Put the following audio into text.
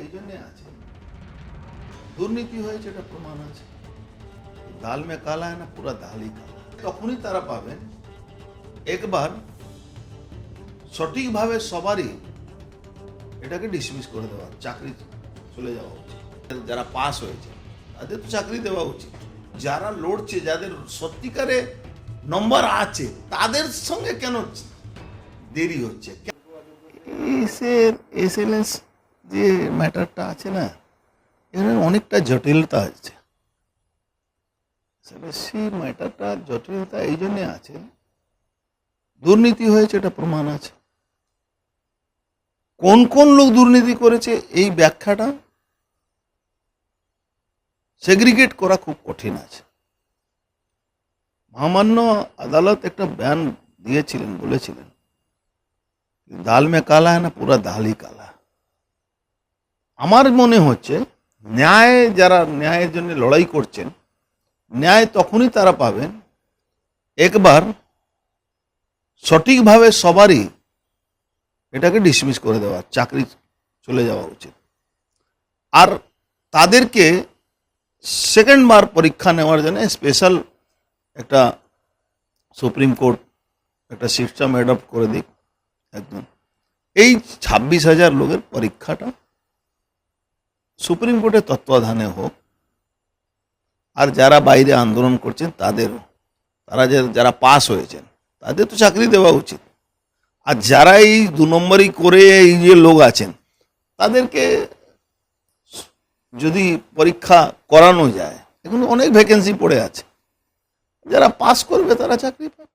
এই জন্যে আছে। দুর্নীতি হয়েছে, এটা প্রমাণ আছে। দাল মে কালা না, পুরা দালই কালা। তখনই তারা পাবেন, একবার সঠিকভাবে সবারই এটাকে ডিসমিস করে দেওয়া, চাকরি চলে যাওয়া উচিত। যারা পাস হয়েছে, তাদের তো চাকরি দেওয়া উচিত। যারা লড়ছে, যাদের সত্যিকারে নম্বর আছে, তাদের সঙ্গে কেন দেরি হচ্ছে? এসের এসএলএস যে ম্যাটারটা আছে না, এর অনেকটা জটিলতা আছে। সেই ম্যাটারটা জটিলতা এই জন্যে আছে, দুর্নীতি হয়েছে, এটা প্রমাণ আছে। কোন কোন লোক দুর্নীতি করেছে, এই ব্যাখ্যাটা সেগ্রিগেট করা খুব কঠিন আছে। মহামান্য আদালত একটা ব্যান দিয়েছিলেন, বলেছিলেন, দাল মে কালা হয় না, পুরা দালই কালা আমার মনে হচ্ছে ন্যায় যারা ন্যায়ের জন্য লড়াই করছেন, ন্যায় তখনই তারা পাবেন একবার সঠিকভাবে সবারই এটাকে ডিসমিস করে দেওয়া, চাকরি চলে যাওয়া উচিত। আর তাদেরকে সেকেন্ড বার পরীক্ষা নেওয়ার জন্য স্পেশাল একটা সুপ্রিম কোর্ট, একটা সিস্টেম অ্যাডপ্ট করে দিক একদম। এই ছাব্বিশ হাজার লোকের পরীক্ষাটা সুপ্রিম কোর্টের তত্ত্বাবধানে হোক, আর যারা বাইরে আন্দোলন করছেন তাদেরও তারা যারা পাস হয়েছেন, তাদের তো চাকরি দেওয়া উচিত। আর যারা এই দু নম্বরই করে এই যে লোক আছেন, তাদেরকে যদি পরীক্ষা করানো যায় এখন অনেক ভ্যাকেন্সি পড়ে আছে। যারা পাস করবে তারা চাকরি পাবে।